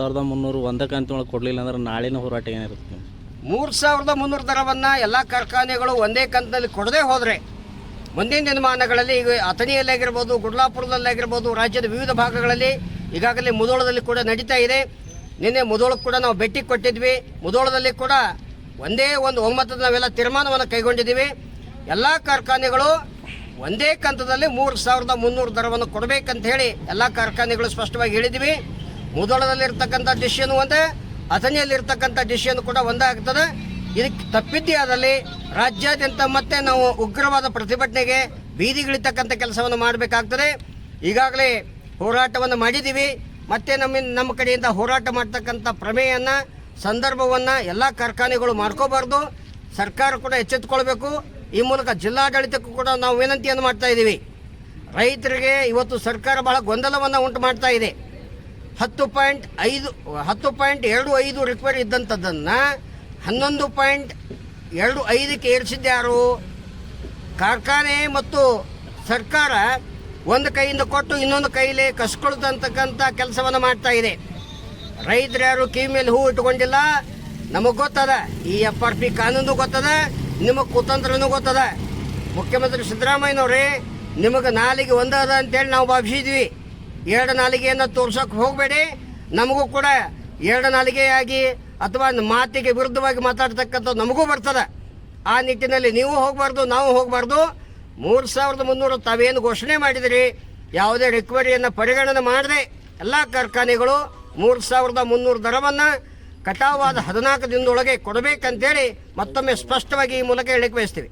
ಸಾವಿರದ ಮುನ್ನೂರು ಒಂದಕ್ಕೆ ಅಂತೇಳಿ ಕೊಡಲಿಲ್ಲ ಅಂದ್ರೆ ನಾಳಿನ ಹೋರಾಟ ಏನಿರುತ್ತೆ? ಮೂರು ಸಾವಿರದ ಮುನ್ನೂರು ದರವನ್ನು ಎಲ್ಲ ಕಾರ್ಖಾನೆಗಳು ಒಂದೇ ಕಂತಿನಲ್ಲಿ ಕೊಡದೇ ಹೋದರೆ, ಮುಂದಿನ ದಿನಮಾನಗಳಲ್ಲಿ ಈಗ ಅಥಣಿಯಲ್ಲಾಗಿರ್ಬೋದು, ಗುಡ್ಲಾಪುರದಲ್ಲಾಗಿರ್ಬೋದು, ರಾಜ್ಯದ ವಿವಿಧ ಭಾಗಗಳಲ್ಲಿ ಈಗಾಗಲೇ ಮುದೋಳದಲ್ಲಿ ಕೂಡ ನಡೀತಾ ಇದೆ. ನಿನ್ನೆ ಮುದೋಳಕ್ಕೆ ಕೂಡ ನಾವು ಭೇಟಿ ಕೊಟ್ಟಿದ್ವಿ. ಮುದೋಳದಲ್ಲಿ ಕೂಡ ಒಂದೇ ಒಂದು ಒಮ್ಮತದ ನಾವೆಲ್ಲ ತೀರ್ಮಾನವನ್ನು ಕೈಗೊಂಡಿದ್ದೀವಿ. ಎಲ್ಲ ಕಾರ್ಖಾನೆಗಳು ಒಂದೇ ಕಂತದಲ್ಲಿ ಮೂರು ಸಾವಿರದ ಮುನ್ನೂರು ದರವನ್ನು ಕೊಡಬೇಕಂತ ಹೇಳಿ ಎಲ್ಲ ಕಾರ್ಖಾನೆಗಳು ಸ್ಪಷ್ಟವಾಗಿ ಹೇಳಿದ್ವಿ ಮುದೋಳದಲ್ಲಿರ್ತಕ್ಕಂಥ ಡಿಸಿಷನ್ ಒಂದೇ, ಅಥಣಿಯಲ್ಲಿರ್ತಕ್ಕಂಥ ಡಿಸಿಷನ್ ಕೂಡ ಒಂದೇ ಆಗ್ತದೆ. ಇದಕ್ಕೆ ತಪ್ಪಿದ್ದೇ ಆದಲ್ಲಿ ರಾಜ್ಯಾದ್ಯಂತ ಮತ್ತೆ ನಾವು ಉಗ್ರವಾದ ಪ್ರತಿಭಟನೆಗೆ ಬೀದಿಗಿಳಿತಕ್ಕಂಥ ಕೆಲಸವನ್ನು ಮಾಡಬೇಕಾಗ್ತದೆ. ಈಗಾಗಲೇ ಹೋರಾಟವನ್ನು ಮಾಡಿದ್ದೀವಿ. ಮತ್ತೆ ನಮ್ಮ ನಮ್ಮ ಕಡೆಯಿಂದ ಹೋರಾಟ ಮಾಡ್ತಕ್ಕಂಥ ಪ್ರಮೇಯನ್ನು, ಸಂದರ್ಭವನ್ನು ಎಲ್ಲ ಕಾರ್ಖಾನೆಗಳು ಮಾಡ್ಕೋಬಾರ್ದು. ಸರ್ಕಾರ ಕೂಡ ಎಚ್ಚೆತ್ತುಕೊಳ್ಬೇಕು. ಈ ಮೂಲಕ ಜಿಲ್ಲಾಡಳಿತಕ್ಕೂ ಕೂಡ ನಾವು ವಿನಂತಿಯನ್ನು ಮಾಡ್ತಾ ಇದ್ದೀವಿ. ರೈತರಿಗೆ ಇವತ್ತು ಸರ್ಕಾರ ಬಹಳ ಗೊಂದಲವನ್ನು ಉಂಟು ಮಾಡ್ತಾ ಇದೆ. ಹತ್ತು ಪಾಯಿಂಟ್ ಐದು, ಹತ್ತು ಪಾಯಿಂಟ್ ಎರಡು ಐದು ರಿಕ್ವೈರ್ ಇದ್ದಂಥದ್ದನ್ನು ಹನ್ನೊಂದು ಪಾಯಿಂಟ್ ಎರಡು ಐದಕ್ಕೆ ಏರಿಸಿದ್ಯಾರು ಕಾರ್ಖಾನೆ ಮತ್ತು ಸರ್ಕಾರ ಒಂದು ಕೈಯಿಂದ ಕೊಟ್ಟು ಇನ್ನೊಂದು ಕೈಲಿ ಕಸ್ಕೊಳ್ತಂತಕ್ಕಂಥ ಕೆಲಸವನ್ನು ಮಾಡ್ತಾ ಇದೆ. ರೈತರು ಯಾರು ಕಿವಿ ಮೇಲೆ ಹೂ ಇಟ್ಕೊಂಡಿಲ್ಲ ನಮಗೆ ಗೊತ್ತದ, ಈ ಎಫ್ ಆರ್ ಪಿ ಕಾನೂನು ಗೊತ್ತದ, ನಿಮಗೆ ಕುತಂತ್ರನೂ ಗೊತ್ತದ. ಮುಖ್ಯಮಂತ್ರಿ ಸಿದ್ದರಾಮಯ್ಯನವ್ರೆ, ನಿಮಗೆ ನಾಲಿಗೆ ಒಂದದ ಅಂತೇಳಿ ನಾವು ಭಾವಿಸಿದ್ವಿ. ಎರಡು ನಾಲಿಗೆಯನ್ನು ತೋರ್ಸೋಕೆ ಹೋಗಬೇಡಿ. ನಮಗೂ ಕೂಡ ಎರಡು ನಾಲಿಗೆಯಾಗಿ ಅಥವಾ ಮಾತಿಗೆ ವಿರುದ್ಧವಾಗಿ ಮಾತಾಡ್ತಕ್ಕಂಥ ನಮಗೂ ಬರ್ತದೆ. ಆ ನಿಟ್ಟಿನಲ್ಲಿ ನೀವು ಹೋಗಬಾರ್ದು, ನಾವು ಹೋಗಬಾರ್ದು. ಮೂರು ಸಾವಿರದ ಮುನ್ನೂರು ತಾವೇನು ಘೋಷಣೆ ಮಾಡಿದಿರಿ? ಯಾವುದೇ ರಿಕ್ವರಿಯನ್ನು ಪರಿಗಣನೆ ಮಾಡದೆ ಎಲ್ಲ ಕಾರ್ಖಾನೆಗಳು ಮೂರು ಸಾವಿರದ ಮುನ್ನೂರು ದರವನ್ನು ಕಟಾವಾದ ಹದಿನಾಲ್ಕು ದಿನದೊಳಗೆ ಕೊಡಬೇಕಂತೇಳಿ ಮತ್ತೊಮ್ಮೆ ಸ್ಪಷ್ಟವಾಗಿ ಈ ಮೂಲಕ ಹೇಳಿಕೆ ಬಯಸ್ತೀವಿ.